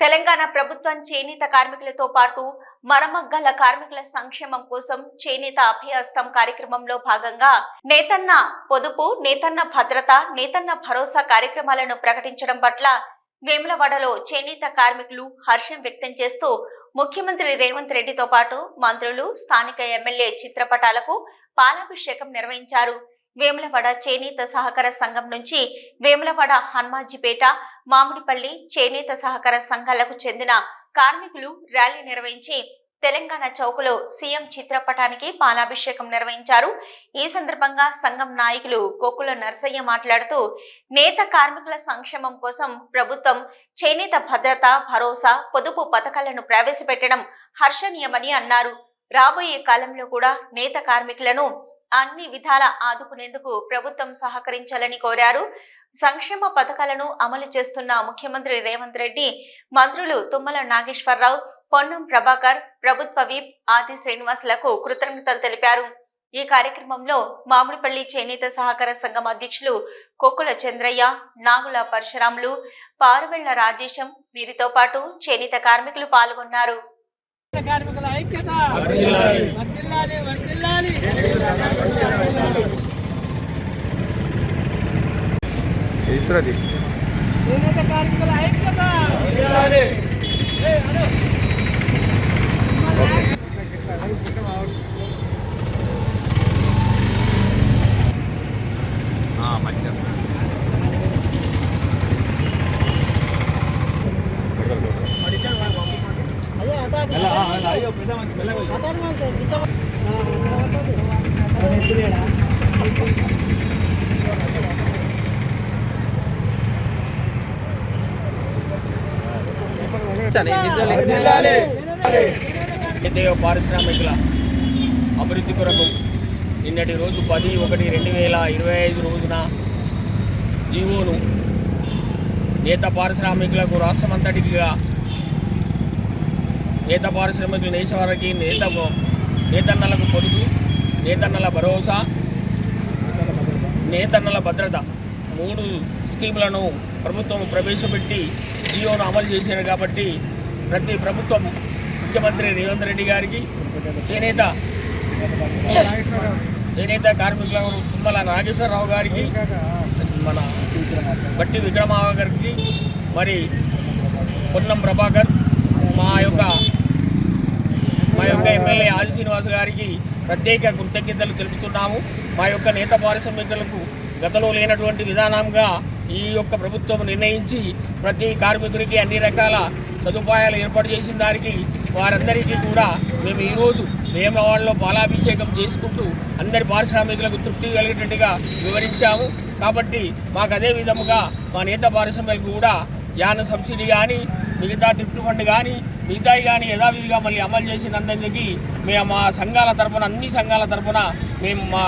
తెలంగాణ ప్రభుత్వం చేనేత కార్మికులతో పాటు మరమగ్గల కార్మికుల సంక్షేమం కోసం చేనేత అభయహస్తం కార్యక్రమంలో భాగంగా నేతన్న పొదుపు నేతన్న భద్రత నేతన్న భరోసా కార్యక్రమాలను ప్రకటించడం పట్ల వేములవాడలో చేనేత కార్మికులు హర్షం వ్యక్తం చేస్తూ ముఖ్యమంత్రి రేవంత్ రెడ్డితో పాటు మంత్రులు స్థానిక ఎమ్మెల్యే చిత్రపటాలకు పాలాభిషేకం నిర్వహించారు. వేములవాడ చేనేత సహకార సంఘం నుంచి వేములవాడ హనుమాజీపేట మామిడిపల్లి చేనేత సహకార సంఘాలకు చెందిన కార్మికులు ర్యాలీ నిర్వహించి తెలంగాణ చౌకలో సీఎం చిత్రపటానికి పాలాభిషేకం నిర్వహించారు. ఈ సందర్భంగా సంఘం నాయకులు కోకుల నర్సయ్య మాట్లాడుతూ నేత కార్మికుల సంక్షేమం కోసం ప్రభుత్వం చేనేత భద్రత భరోసా పొదుపు పథకాలను ప్రవేశపెట్టడం హర్షణీయమని అన్నారు. రాబోయే కాలంలో కూడా నేత కార్మికులను అన్ని విధాల ఆదుకునేందుకు ప్రభుత్వం సహకరించాలని కోరారు. సంక్షేమ పథకాలను అమలు చేస్తున్న ముఖ్యమంత్రి రేవంత్ రెడ్డి మంత్రులు తుమ్మల నాగేశ్వరరావు పొన్నం ప్రభాకర్ ప్రభుత్వ విప్ ఆది శ్రీనివాసులకు కృతజ్ఞతలు తెలిపారు. ఈ కార్యక్రమంలో మామిడిపల్లి చేనేత సహకార సంఘం అధ్యక్షులు కొక్కుల చంద్రయ్య నాగుల పరశురాములు పారువెళ్ళ రాజేశం వీరితో పాటు చేనేత కార్మికులు పాల్గొన్నారు. కార్మికుల ఐక్యత ఇతరది. చేనేత కార్మికుల ఐక్యత. ఏ, అను. మంచిగా అదే అతను అతను మంచి పారిశ్రామికుల అభివృద్ధి కొరకు నిన్నటి రోజు పది ఒకటి రెండు వేల ఇరవై ఐదు రోజున జీవోను నేత పారిశ్రామికులకు రాష్ట్రమంతటిగా నేత పారిశ్రామికులు నేసేవారికి నేత నేతన్నలకు పొదుపు నేతన్నల భరోసా నేతన్నల భద్రత మూడు స్కీములను ప్రభుత్వం ప్రవేశపెట్టి జియోను అమలు చేశారు కాబట్టి ప్రతి ప్రభుత్వం ముఖ్యమంత్రి రేవంత్ రెడ్డి గారికి చేనేత చేనేత కార్మికుల తుమ్మల నాగేశ్వరరావు గారికి మన బట్టి విక్రమావ గారికి మరి పొన్నం ప్రభాకర్ మా యొక్క మా యొక్క ఎమ్మెల్యే ఆది శ్రీనివాస్ గారికి ప్రత్యేక కృతజ్ఞతలు తెలుపుతున్నాము. మా యొక్క నేత పారిశ్రామికులకు గతంలో లేనటువంటి విధానంగా ఈ యొక్క ప్రభుత్వం నిర్ణయించి ప్రతి కార్మికుడికి అన్ని రకాల సదుపాయాలు ఏర్పాటు చేసిన దానికి వారందరికీ కూడా మేము ఈరోజు వేమవాడలో పాలాభిషేకం చేసుకుంటూ అందరి పారిశ్రామికులకు తృప్తి కలిగేటట్టుగా వివరించాము. కాబట్టి మాకు అదే విధముగా మా నేత పారిశ్రామికులకు కూడా యాన సబ్సిడీ కానీ మిగతా త్రిప్ట్ ఫండ్ కానీ మిగతాయి కానీ యథావిధిగా మళ్ళీ అమలు చేసినందుకు మేము మా సంఘాల తరపున అన్ని సంఘాల తరపున మేము మా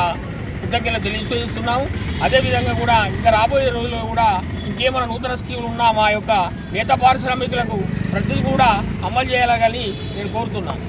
కృతజ్ఞతలు తెలియజేస్తున్నాము. అదేవిధంగా కూడా ఇంకా రాబోయే రోజుల్లో కూడా ఇంకేమైనా నూతన స్కీములు ఉన్నా మా యొక్క నేత పారిశ్రామికులకు ప్రతి కూడా అమలు చేయాలని నేను కోరుతున్నాను.